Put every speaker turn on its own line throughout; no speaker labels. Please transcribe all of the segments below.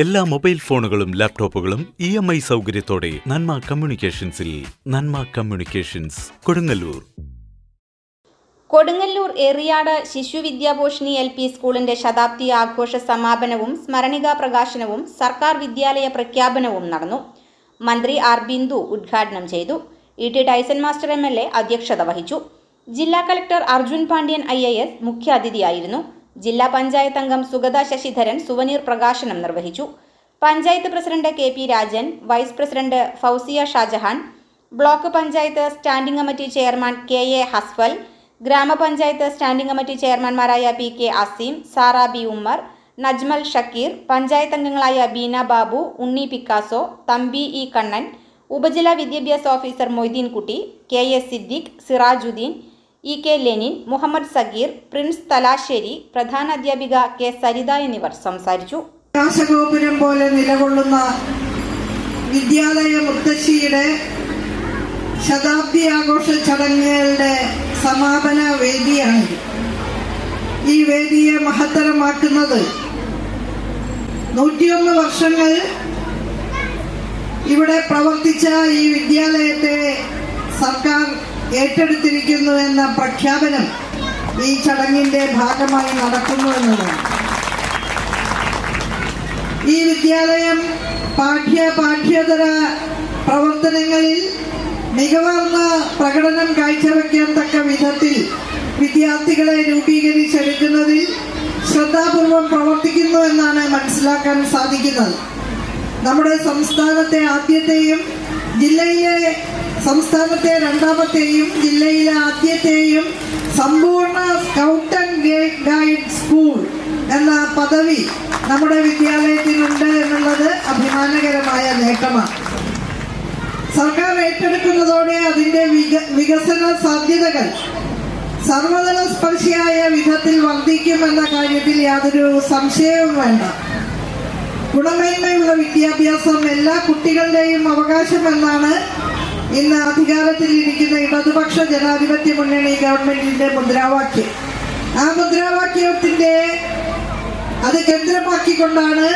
എല്ലാ മൊബൈൽ ഫോണുകളും ലാപ്ടോപ്പുകളും ഇ എം ഐ സൗകര്യത്തോടെ നന്മ കമ്മ്യൂണിക്കേഷൻസിൽ നന്മ കമ്മ്യൂണിക്കേഷൻസ് കൊടുങ്ങല്ലൂർ.
കൊടുങ്ങല്ലൂർ എറിയാട് ശിശു വിദ്യാഭോഷിണി എൽ പി സ്കൂളിന്റെ ശതാബ്ദി ആഘോഷ സമാപനവും സ്മരണികാ പ്രകാശനവും സർക്കാർ വിദ്യാലയ പ്രഖ്യാപനവും നടന്നു. മന്ത്രി ആർ ബിന്ദു ഉദ്ഘാടനം ചെയ്തു. E T Tyson master M L A അധ്യക്ഷത വഹിച്ചു. ജില്ലാ collector Arjun Pandian I A S മുഖ്യാതിഥിയായിരുന്നു. ജില്ലാ പഞ്ചായത്ത് അംഗം സുഗത ശശിധരൻ സുവനീർ പ്രകാശനം നിർവഹിച്ചു. Panchayat president K P Rajan vice president Fousiya Shajahan block panchayat standing committee chairman K A Hasfal ഗ്രാമപഞ്ചായത്ത് standing committee ചെയർമാൻമാരായ P K Azeem Sara B Ummer Najmal Shakeer panchayat അംഗങ്ങളായ Beena Babu Unni Picasso Thampi E Kannan ഉപജില്ലാ വിദ്യാഭ്യാസ officer Moideenkutty K S Siddique Sirajudheen E K Lenin Muhammad Sageer Prince Thalassery പ്രധാന അധ്യാപിക K Saritha എന്നിവർ സംസാരിച്ചു.
ആകാശഗോപുരം പോലെ നിലകൊള്ളുന്ന വിദ്യാലയ മുത്തശ്ശിയുടെ ശതാബ്ദി ആഘോഷ ചടങ്ങുകളുടെ സമാപന വേദിയാണ്. ഈ വേദിയെ മഹത്തരമാക്കുന്നത് നൂറ്റിയൊന്ന് വർഷങ്ങൾ ഇവിടെ പ്രവർത്തിച്ച ഈ വിദ്യാലയത്തെ സർക്കാർ ഏറ്റെടുത്തിരിക്കുന്നു എന്ന പ്രഖ്യാപനം ഈ ചടങ്ങിന്റെ ഭാഗമായി നടക്കുന്നു എന്നതാണ്. ഈ വിദ്യാലയം പാഠ്യ പാഠ്യേതര പ്രവർത്തനങ്ങളിൽ മികവർന്ന പ്രകടനം കാഴ്ചവെക്കാൻ തക്ക വിധത്തിൽ വിദ്യാർത്ഥികളെ രൂപീകരിച്ചെടുക്കുന്നതിൽ ശ്രദ്ധാപൂർവം പ്രവർത്തിക്കുന്നു എന്നാണ് മനസ്സിലാക്കാൻ സാധിക്കുന്നത്. നമ്മുടെ സംസ്ഥാനത്തെ ആദ്യത്തെയും ജില്ലയിലെ സംസ്ഥാനത്തെ രണ്ടാമത്തെയും ജില്ലയിലെ ആദ്യത്തെയും സമ്പൂർണ സ്കൗട്ട് ആൻഡ് ഗൈഡ് സ്കൂൾ എന്ന പദവി നമ്മുടെ വിദ്യാലയത്തിനുണ്ട് എന്നുള്ളത് അഭിമാനകരമായ നേട്ടമാണ്. സർക്കാർ ഏറ്റെടുക്കുന്നതോടെ അതിന്റെ വിക- വികസന സാധ്യതകൾ സർവതല സ്പർശിയായ വിധത്തിൽ വർദ്ധിക്കുമെന്ന കാര്യത്തിൽ യാതൊരു സംശയവും വേണ്ട. ഗുണമേന്മയുള്ള വിദ്യാഭ്യാസം എല്ലാ കുട്ടികളുടെയും അവകാശമെന്നാണ് ഇന്ന് അധികാരത്തിലിരിക്കുന്ന ഇടതുപക്ഷ ജനാധിപത്യ മുന്നണി ഗവൺമെന്റിന്റെ മുദ്രാവാക്യം. ആ മുദ്രാവാക്യത്തിന്റെ അത് കേന്ദ്രമാക്കിക്കൊണ്ടാണ്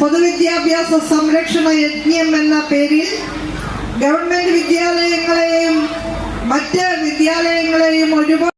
പൊതുവിദ്യാഭ്യാസ സംരക്ഷണ യജ്ഞം എന്ന പേരിൽ ഗവൺമെന്റ് വിദ്യാലയങ്ങളെയും മറ്റ് വിദ്യാലയങ്ങളെയും ഒരുപാട്